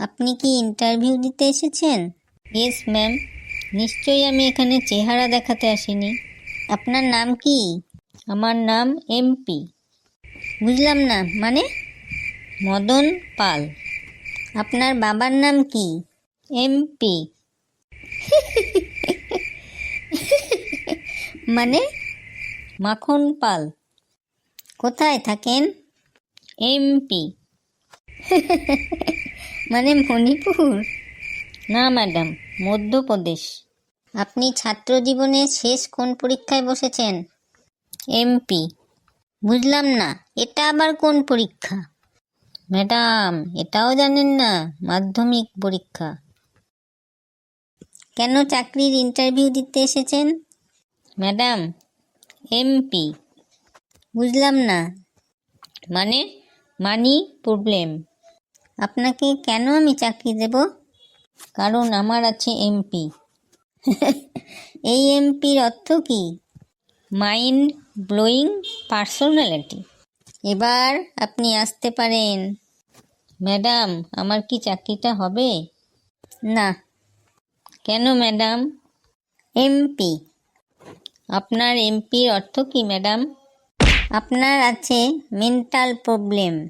আপনি কি ইন্টারভিউ দিতে এসেছেন? ইয়েস ম্যাম নিশ্চয়ই আমি এখানে চেহারা দেখাতে আসিনি। আপনার নাম কি? আমার নাম এমপি বুঝলাম না মানে? মদন পাল। আপনার বাবার নাম কি? এমপি মানে? মাখন পাল। কোথায় থাকেন? এমপি মানে মণিপুর? না ম্যাডাম মধ্যপ্রদেশ। আপনি ছাত্র জীবনে শেষ কোন পরীক্ষায় বসেছেন? এমপি। বুঝলাম না এটা আবার কোন পরীক্ষা? ম্যাডাম এটাও জানেন না মাধ্যমিক পরীক্ষা। কেন চাকরির ইন্টারভিউ দিতে এসেছেন? Madam MP. বুঝলাম না। মানে মানি প্রবলেম। আপনাকে কেন আমি চাকরি দেব? কারণ আমার আছে এমপি। এই এমপির অর্থ কি? Mind blowing personality. এবার আপনি আসতে পারেন। ম্যাডাম, আমার কি চাকরিটা হবে? না। কেন ম্যাডাম? এমপি। আপনার এমপির অর্থ কি, ম্যাডাম? আপনার আছে মেন্টাল প্রবলেম।